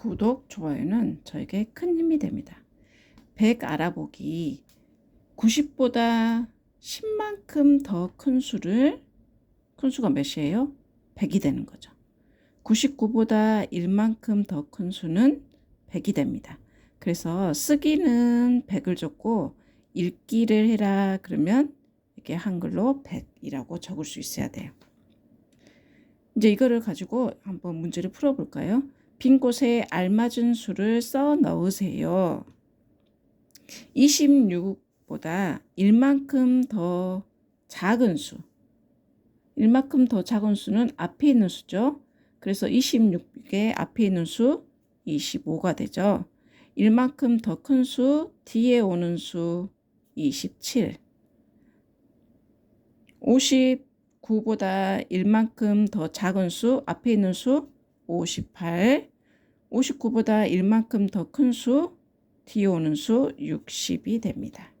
구독, 좋아요는 저에게 큰 힘이 됩니다. 100 알아보기 90보다 10만큼 더 큰 수를 큰 수가 몇이에요? 100이 되는 거죠. 99보다 1만큼 더 큰 수는 100이 됩니다. 그래서 쓰기는 100을 줬고 읽기를 해라 그러면 이렇게 한글로 100이라고 적을 수 있어야 돼요. 이제 이거를 가지고 한번 문제를 풀어볼까요? 빈 곳에 알맞은 수를 써 넣으세요. 26보다 1만큼 더 작은 수. 1만큼 더 작은 수는 앞에 있는 수죠. 그래서 26의 앞에 있는 수 25가 되죠. 1만큼 더 큰 수, 뒤에 오는 수 27. 59보다 1만큼 더 작은 수, 앞에 있는 수 58. 59보다 1만큼 더 큰 수, 뒤에 오는 수 60이 됩니다.